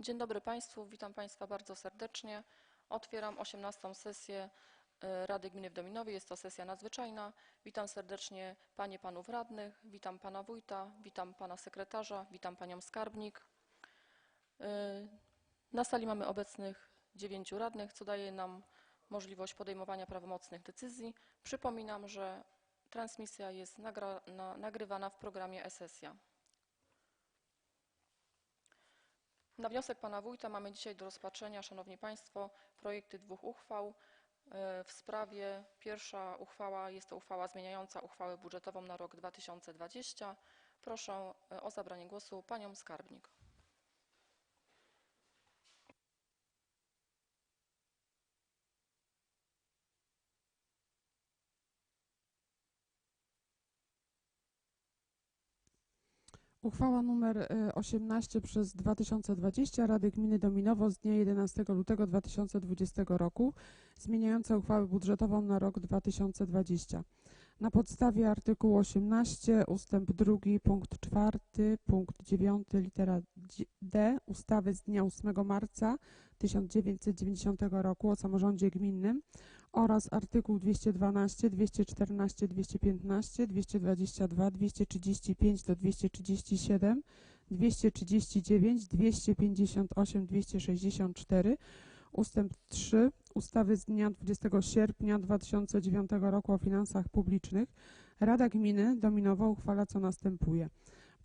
Dzień dobry Państwu, witam Państwa bardzo serdecznie. Otwieram 18. sesję e, Rady Gminy w Dominowie. Jest to sesja nadzwyczajna. Witam serdecznie Panie, Panów Radnych, witam Pana Wójta, witam Pana Sekretarza, witam Panią Skarbnik. E, Na sali mamy obecnych dziewięciu radnych, co daje nam możliwość podejmowania prawomocnych decyzji. Przypominam, że transmisja jest nagrywana w programie e-sesja. Na wniosek pana wójta mamy dzisiaj do rozpatrzenia, szanowni państwo, projekty dwóch uchwał. E, W sprawie pierwsza uchwała jest to uchwała zmieniająca uchwałę budżetową na rok 2020. Proszę e, o zabranie głosu panią skarbnik. Uchwała nr y, 18 przez 2020 Rady Gminy Dominowo z dnia 11 lutego 2020 roku zmieniająca uchwałę budżetową na rok 2020. Na podstawie artykułu 18 ustęp 2 punkt 4 punkt 9 litera D ustawy z dnia 8 marca 1990 roku o samorządzie gminnym oraz artykuł 212, 214, 215, 222, 235 do 237, 239, 258, 264, ustęp 3 ustawy z dnia 20 sierpnia 2009 roku o finansach publicznych Rada Gminy Dominowo uchwala co następuje.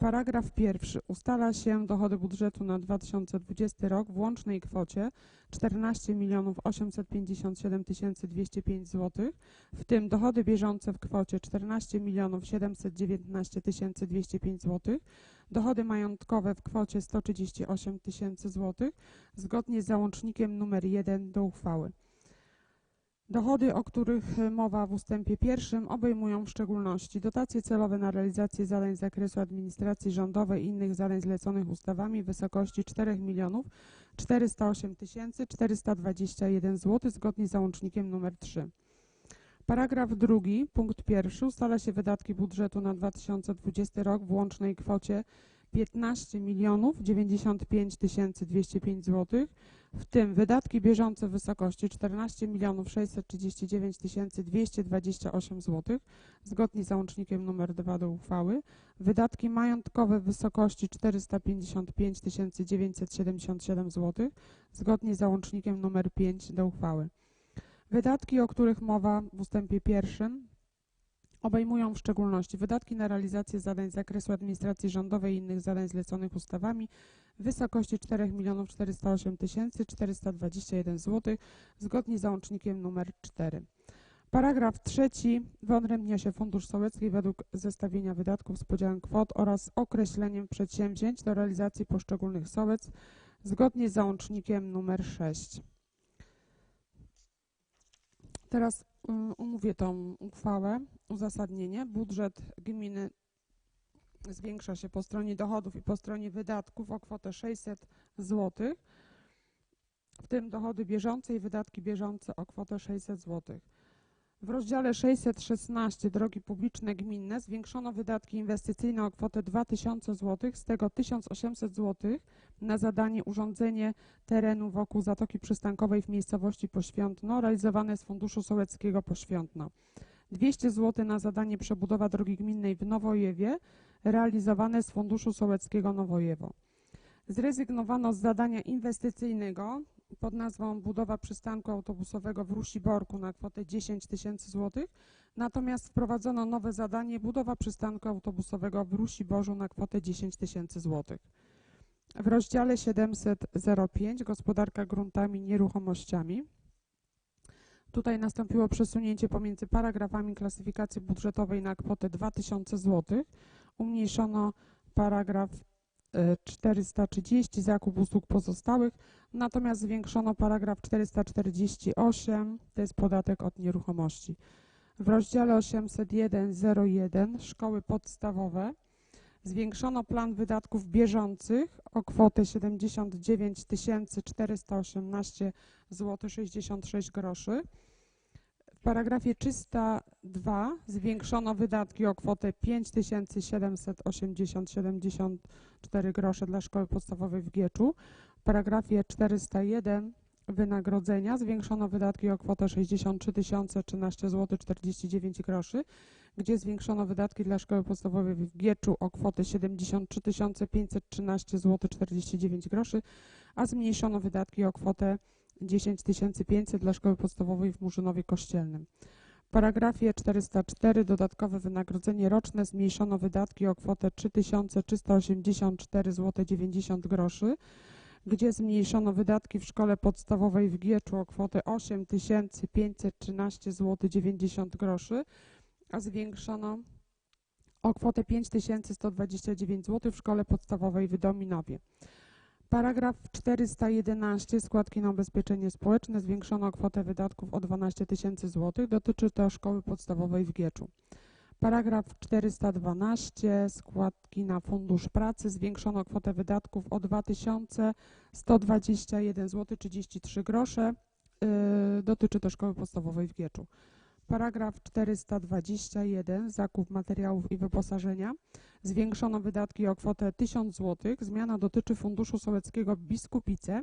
Paragraf pierwszy. Ustala się dochody budżetu na 2020 rok w łącznej kwocie 14 857 205 zł, w tym dochody bieżące w kwocie 14 719 205 zł, dochody majątkowe w kwocie 138 tysięcy zł, zgodnie z załącznikiem nr 1 do uchwały. Dochody, o których e, mowa w ustępie pierwszym, obejmują w szczególności dotacje celowe na realizację zadań z zakresu administracji rządowej i innych zadań zleconych ustawami w wysokości 4 milionów 408 421 zł zgodnie z załącznikiem nr 3. Paragraf drugi, punkt pierwszy ustala się wydatki budżetu na 2020 rok w łącznej kwocie 15 milionów 95 205 zł, w tym wydatki bieżące w wysokości 14 milionów 639 228 zł, zgodnie z załącznikiem nr 2 do uchwały, wydatki majątkowe w wysokości 455 977 zł, zgodnie z załącznikiem nr 5 do uchwały. Wydatki, o których mowa w ustępie pierwszym, obejmują w szczególności wydatki na realizację zadań z zakresu administracji rządowej i innych zadań zleconych ustawami w wysokości 4 408 421 zł zgodnie z załącznikiem nr 4. Paragraf trzeci wyodrębnia się Fundusz Sołecki według zestawienia wydatków z podziałem kwot oraz określeniem przedsięwzięć do realizacji poszczególnych sołec zgodnie z załącznikiem nr 6. Teraz umówię tą uchwałę, uzasadnienie. Budżet gminy zwiększa się po stronie dochodów i po stronie wydatków o kwotę 600 zł, w tym dochody bieżące i wydatki bieżące o kwotę 600 zł. W rozdziale 616 drogi publiczne gminne zwiększono wydatki inwestycyjne o kwotę 2000 zł, z tego 1800 zł na zadanie urządzenie terenu wokół Zatoki Przystankowej w miejscowości Poświątno realizowane z Funduszu Sołeckiego Poświątno. 200 zł na zadanie przebudowa drogi gminnej w Nowojewie realizowane z Funduszu Sołeckiego Nowojewo. Zrezygnowano z zadania inwestycyjnego pod nazwą budowa przystanku autobusowego w Rusiborku na kwotę 10 tysięcy złotych, natomiast wprowadzono nowe zadanie budowa przystanku autobusowego w Rusiborzu na kwotę 10 tysięcy złotych. W rozdziale 705 gospodarka gruntami, nieruchomościami Tutaj nastąpiło przesunięcie pomiędzy paragrafami klasyfikacji budżetowej na kwotę 2000 zł. Umniejszono paragraf 430 zakup usług pozostałych, natomiast zwiększono paragraf 448, to jest podatek od nieruchomości. W rozdziale 801.01 szkoły podstawowe zwiększono plan wydatków bieżących o kwotę 79 418 zł 66 groszy. Paragrafie 302 zwiększono wydatki o kwotę 5780,74 grosze dla szkoły podstawowej w Gieczu. W paragrafie 401 wynagrodzenia zwiększono wydatki o kwotę 63 013 zł 49 groszy, gdzie zwiększono wydatki dla szkoły podstawowej w Gieczu o kwotę 73 513 zł 49 groszy, a zmniejszono wydatki o kwotę 10 500 dla szkoły podstawowej w Murzynowie Kościelnym. W paragrafie 404 dodatkowe wynagrodzenie roczne zmniejszono wydatki o kwotę 3384 zł 90 groszy, gdzie zmniejszono wydatki w szkole podstawowej w Gieczu o kwotę 8513 zł 90 groszy, a zwiększono o kwotę 5129 zł w szkole podstawowej w Dominowie. Paragraf 411 składki na ubezpieczenie społeczne zwiększono kwotę wydatków o 12 tysięcy złotych. Dotyczy to szkoły podstawowej w Gieczu. Paragraf 412 składki na fundusz pracy zwiększono kwotę wydatków o 2121 zł 33 grosze. Yy, dotyczy to szkoły podstawowej w Gieczu. Paragraf 421 zakup materiałów i wyposażenia zwiększono wydatki o kwotę 1000 zł. Zmiana dotyczy Funduszu Sołeckiego Biskupice.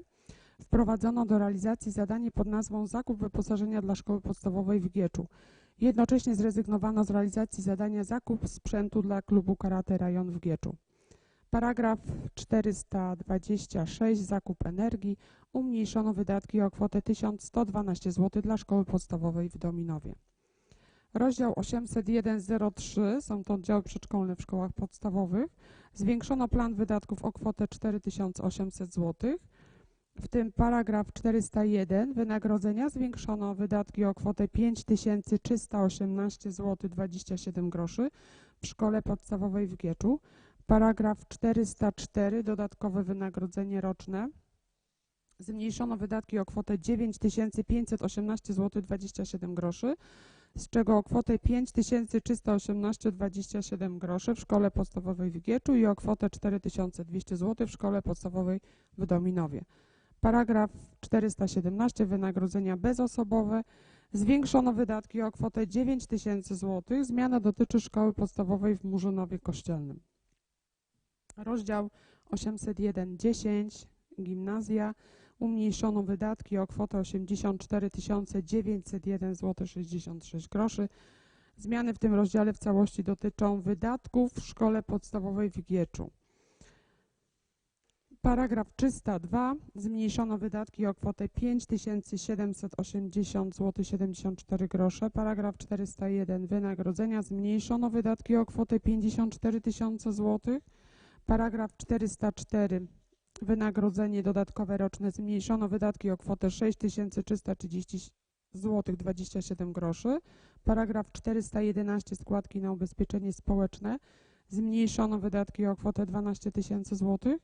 Wprowadzono do realizacji zadanie pod nazwą Zakup wyposażenia dla szkoły podstawowej w Gieczu. Jednocześnie zrezygnowano z realizacji zadania Zakup sprzętu dla klubu karate Rajon w Gieczu. Paragraf 426 Zakup energii. Umniejszono wydatki o kwotę 1112 zł dla szkoły podstawowej w Dominowie. Rozdział 801.03 są to oddziały przedszkolne w szkołach podstawowych. Zwiększono plan wydatków o kwotę 4800 zł. W tym paragraf 401 wynagrodzenia zwiększono wydatki o kwotę 5318 zł 27 groszy w szkole podstawowej w Gieczu. Paragraf 404 dodatkowe wynagrodzenie roczne. Zmniejszono wydatki o kwotę 9518 zł 27 groszy z czego o kwotę 5318,27 groszy w szkole podstawowej w Gieczu i o kwotę 4200 zł w szkole podstawowej w Dominowie. Paragraf 417 wynagrodzenia bezosobowe. Zwiększono wydatki o kwotę 9000 zł. Zmiana dotyczy szkoły podstawowej w Murzynowie Kościelnym. Rozdział 801.10 Gimnazja umniejszono wydatki o kwotę 84 901 zł 66 groszy. Zmiany w tym rozdziale w całości dotyczą wydatków w szkole podstawowej w Gieczu. Paragraf 302. Zmniejszono wydatki o kwotę 5780 zł 74 grosze. Paragraf 401. Wynagrodzenia. Zmniejszono wydatki o kwotę 54 tysiące zł. Paragraf 404 wynagrodzenie dodatkowe roczne zmniejszono wydatki o kwotę 6330 zł 27 groszy. Paragraf 411 składki na ubezpieczenie społeczne zmniejszono wydatki o kwotę 12 tysięcy złotych.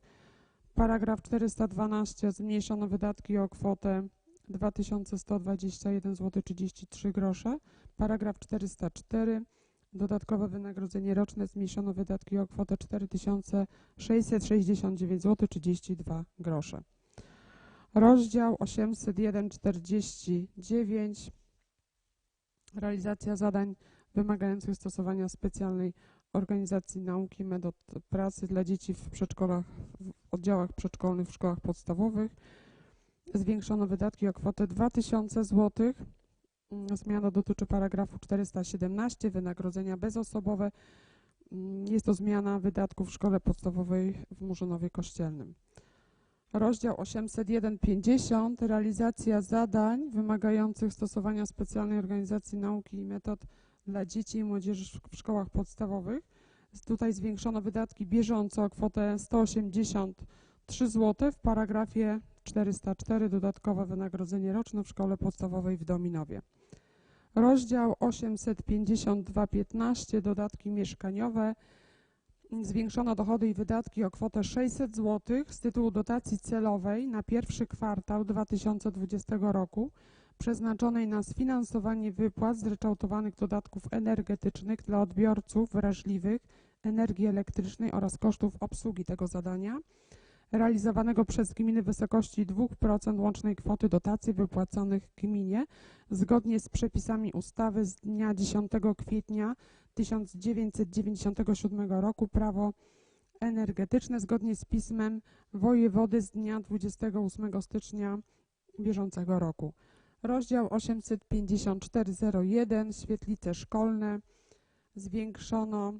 Paragraf 412 zmniejszono wydatki o kwotę 2121 zł 33 grosze. Paragraf 404 Dodatkowe wynagrodzenie roczne zmniejszono wydatki o kwotę 4669 zł 32 grosze. Rozdział 801.49 Realizacja zadań wymagających stosowania specjalnej organizacji nauki metod pracy dla dzieci w przedszkolach, w oddziałach przedszkolnych w szkołach podstawowych. Zwiększono wydatki o kwotę 2000 złotych. Mm, Zmiana dotyczy paragrafu 417, wynagrodzenia bezosobowe. Mm, Jest to zmiana wydatków w szkole podstawowej w Murzynowie Kościelnym. Rozdział 801.50 Realizacja zadań wymagających stosowania specjalnej organizacji nauki i metod dla dzieci i młodzieży w szkołach podstawowych. Tutaj zwiększono wydatki bieżące o kwotę 183 zł. W paragrafie 404 dodatkowe wynagrodzenie roczne w szkole podstawowej w Dominowie. Rozdział 852.15 Dodatki mieszkaniowe. Zwiększono dochody i wydatki o kwotę 600 zł z tytułu dotacji celowej na pierwszy kwartał 2020 roku przeznaczonej na sfinansowanie wypłat zryczałtowanych dodatków energetycznych dla odbiorców wrażliwych energii elektrycznej oraz kosztów obsługi tego zadania realizowanego przez gminy w wysokości 2% łącznej kwoty dotacji wypłaconych gminie zgodnie z przepisami ustawy z dnia 10 kwietnia 1997 roku prawo energetyczne zgodnie z pismem wojewody z dnia 28 stycznia bieżącego roku. Rozdział 854.01 świetlice szkolne zwiększono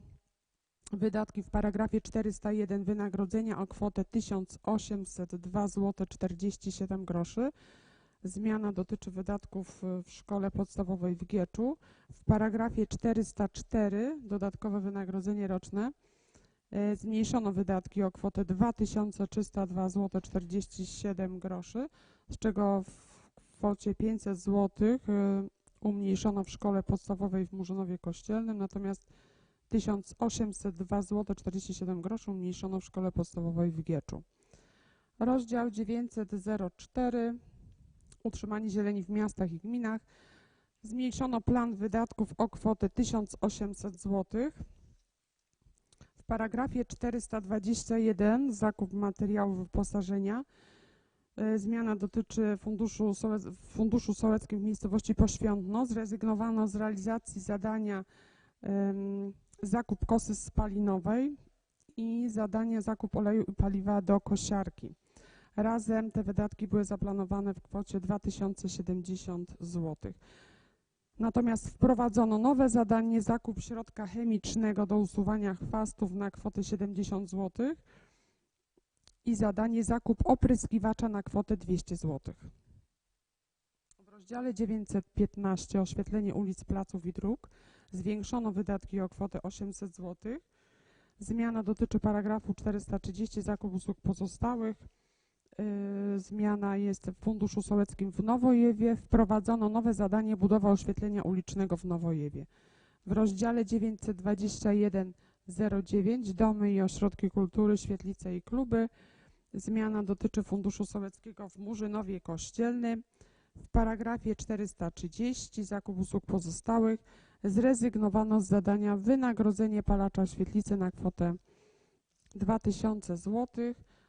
wydatki w paragrafie 401 wynagrodzenia o kwotę 1802 zł 47 groszy. Zmiana dotyczy wydatków y, w szkole podstawowej w Gieczu. W paragrafie 404 dodatkowe wynagrodzenie roczne e, zmniejszono wydatki o kwotę 2302 zł 47 groszy, z czego w kwocie 500 zł y, umniejszono w szkole podstawowej w Murzynowie Kościelnym, natomiast 1802 zł 47 groszy umniejszono w szkole podstawowej w Gieczu. Rozdział 904 Utrzymanie zieleni w miastach i gminach. Zmniejszono plan wydatków o kwotę 1800 zł. W paragrafie 421 zakup materiału wyposażenia. y, Zmiana dotyczy funduszu, sołec, funduszu sołeckim w miejscowości Poświątno. Zrezygnowano z realizacji zadania zakup kosy spalinowej i zadanie zakup oleju i paliwa do kosiarki. Razem te wydatki były zaplanowane w kwocie 2070 zł. Natomiast wprowadzono nowe zadanie zakup środka chemicznego do usuwania chwastów na kwotę 70 zł i zadanie zakup opryskiwacza na kwotę 200 zł. W rozdziale 915 oświetlenie ulic, placów i dróg zwiększono wydatki o kwotę 800 zł. Zmiana dotyczy paragrafu 430 zakup usług pozostałych. Yy, zmiana jest w Funduszu Sołeckim w Nowojewie. Wprowadzono nowe zadanie budowa oświetlenia ulicznego w Nowojewie. W rozdziale 921.09 Domy i ośrodki kultury, świetlice i kluby. Zmiana dotyczy Funduszu Sołeckiego w Murzynowie Kościelnym. W paragrafie 430 zakup usług pozostałych zrezygnowano z zadania wynagrodzenie palacza świetlicy na kwotę 2000 zł.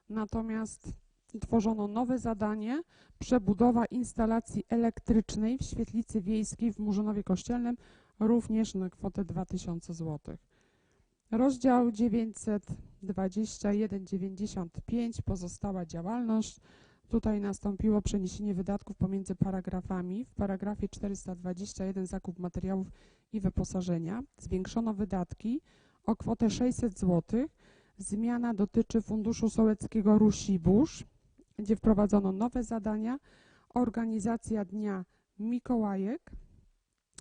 Natomiast tworzono nowe zadanie przebudowa instalacji elektrycznej w świetlicy wiejskiej w Murzynowie Kościelnym również na kwotę 2000 zł. Rozdział 921.95 pozostała działalność. Tutaj nastąpiło przeniesienie wydatków pomiędzy paragrafami. W paragrafie 421 zakup materiałów i wyposażenia zwiększono wydatki o kwotę 600 zł. Zmiana dotyczy Funduszu Sołeckiego Rusibórz, gdzie wprowadzono nowe zadania. Organizacja Dnia Mikołajek.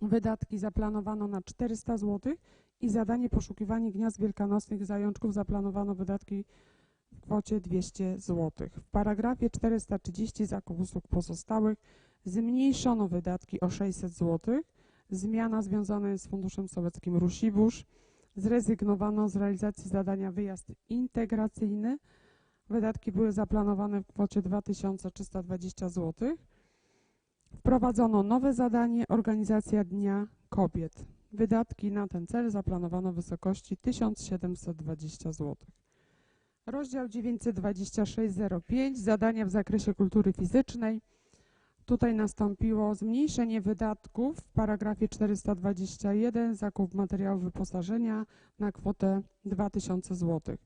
Wydatki zaplanowano na 400 zł i zadanie poszukiwanie gniazd wielkanocnych zajączków zaplanowano wydatki w kwocie 200 zł. W paragrafie 430 zakup usług pozostałych zmniejszono wydatki o 600 zł. Zmiana związana jest z Funduszem Sołeckim Rusibórz. Zrezygnowano z realizacji zadania wyjazd integracyjny. Wydatki były zaplanowane w kwocie 2320 zł. Wprowadzono nowe zadanie Organizacja Dnia Kobiet. Wydatki na ten cel zaplanowano w wysokości 1720 zł. Rozdział 926.05 Zadania w zakresie kultury fizycznej. Tutaj nastąpiło zmniejszenie wydatków w paragrafie 421 zakup materiałów wyposażenia na kwotę 2000 zł.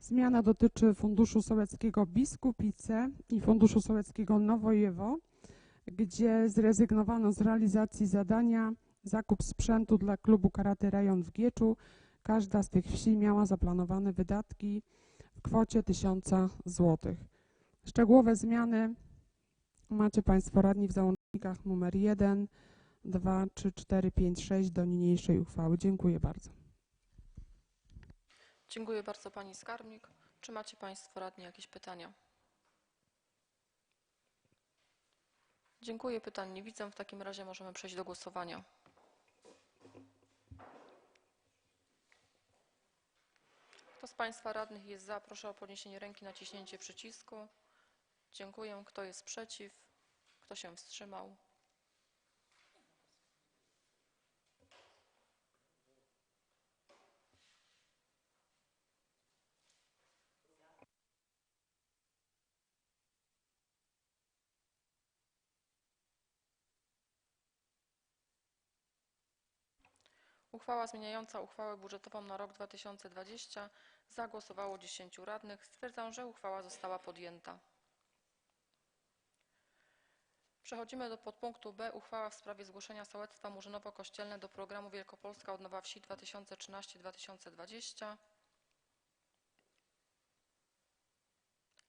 Zmiana dotyczy Funduszu Sołeckiego Biskupice i Funduszu Sołeckiego Nowojewo, gdzie zrezygnowano z realizacji zadania zakup sprzętu dla klubu Karate Rejon w Gieczu. Każda z tych wsi miała zaplanowane wydatki w kwocie 1000 zł. Szczegółowe zmiany macie Państwo radni w załącznikach numer 1, 2, 3, 4, 5, 6 do niniejszej uchwały. Dziękuję bardzo. Dziękuję bardzo Pani Skarbnik. Czy macie Państwo radni jakieś pytania? Dziękuję. Pytań nie widzę. W takim razie możemy przejść do głosowania. Kto z Państwa radnych jest za, proszę o podniesienie ręki, naciśnięcie przycisku. Dziękuję. Kto jest przeciw? Kto się wstrzymał? Uchwała zmieniająca uchwałę budżetową na rok 2020. Zagłosowało 10 radnych. Stwierdzam, że uchwała została podjęta. Przechodzimy do podpunktu B. Uchwała w sprawie zgłoszenia sołectwa Murzynowo-Kościelne do programu Wielkopolska Odnowa Wsi 2013-2020.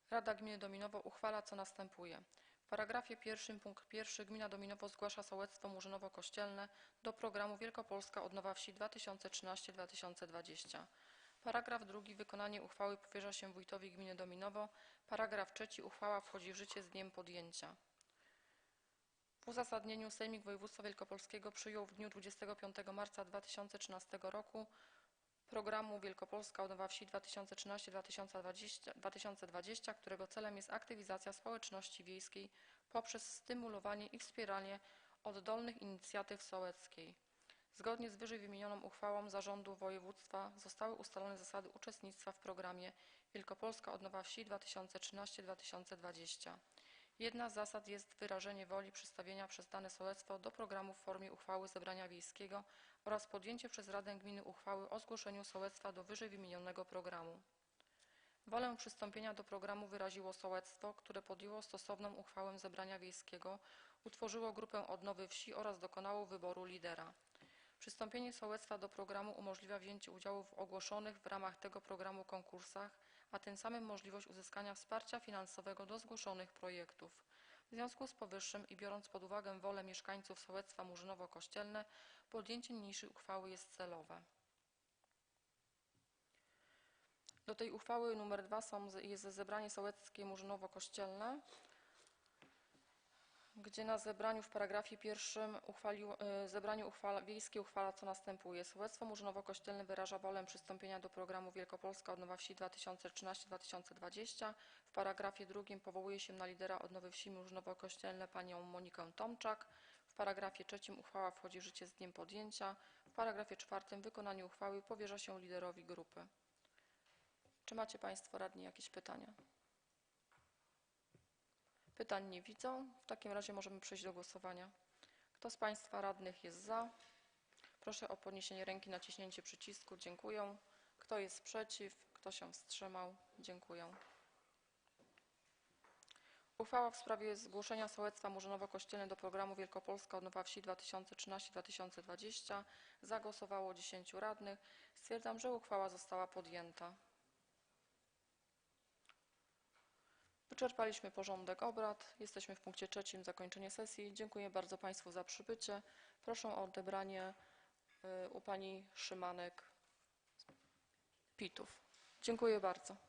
Rada Gminy Dominowo uchwala, co następuje. W paragrafie pierwszym punkt pierwszy Gmina Dominowo zgłasza sołectwo Murzynowo-Kościelne do programu Wielkopolska Odnowa Wsi 2013-2020. Paragraf drugi Wykonanie uchwały powierza się wójtowi gminy Dominowo. Paragraf trzeci Uchwała wchodzi w życie z dniem podjęcia. W uzasadnieniu Sejmik Województwa Wielkopolskiego przyjął w dniu 25 marca 2013 roku programu Wielkopolska Odnowa Wsi 2013-2020, 2020, którego celem jest aktywizacja społeczności wiejskiej poprzez stymulowanie i wspieranie oddolnych inicjatyw sołeckiej. Zgodnie z wyżej wymienioną uchwałą Zarządu Województwa zostały ustalone zasady uczestnictwa w programie Wielkopolska Odnowa Wsi 2013-2020. Jedna z zasad jest wyrażenie woli przedstawienia przez dane sołectwo do programu w formie uchwały zebrania wiejskiego oraz podjęcie przez Radę Gminy uchwały o zgłoszeniu sołectwa do wyżej wymienionego programu. Wolę przystąpienia do programu wyraziło sołectwo, które podjęło stosowną uchwałę zebrania wiejskiego, utworzyło grupę odnowy wsi oraz dokonało wyboru lidera. Przystąpienie sołectwa do programu umożliwia wzięcie udziału w ogłoszonych w ramach tego programu konkursach, a tym samym możliwość uzyskania wsparcia finansowego do zgłoszonych projektów. W związku z powyższym i biorąc pod uwagę wolę mieszkańców sołectwa Murzynowo-Kościelne, podjęcie niniejszej uchwały jest celowe. Do tej uchwały numer dwa są, jest zebranie sołeckie Murzynowo-Kościelne, gdzie na zebraniu w paragrafie pierwszym uchwaliło, e, zebranie uchwala, wiejskie uchwala co następuje. Sołectwo Murzynowo-Kościelne wyraża wolę przystąpienia do programu Wielkopolska Odnowa Wsi 2013-2020. W paragrafie drugim powołuje się na lidera Odnowy Wsi Murzynowo-Kościelne panią Monikę Tomczak. W paragrafie trzecim uchwała wchodzi w życie z dniem podjęcia. W paragrafie czwartym wykonanie uchwały powierza się liderowi grupy. Czy macie Państwo radni jakieś pytania? Pytań nie widzę. W takim razie możemy przejść do głosowania. Kto z Państwa radnych jest za? Proszę o podniesienie ręki, naciśnięcie przycisku. Dziękuję. Kto jest przeciw? Kto się wstrzymał? Dziękuję. Uchwała w sprawie zgłoszenia sołectwa Murzynowo-Kościelne do programu Wielkopolska Odnowa Wsi 2013-2020. Zagłosowało 10 radnych. Stwierdzam, że uchwała została podjęta. Wyczerpaliśmy porządek obrad. Jesteśmy w punkcie trzecim, zakończenie sesji. Dziękuję bardzo Państwu za przybycie. Proszę o odebranie y, u Pani Szymanek pitów. Dziękuję bardzo.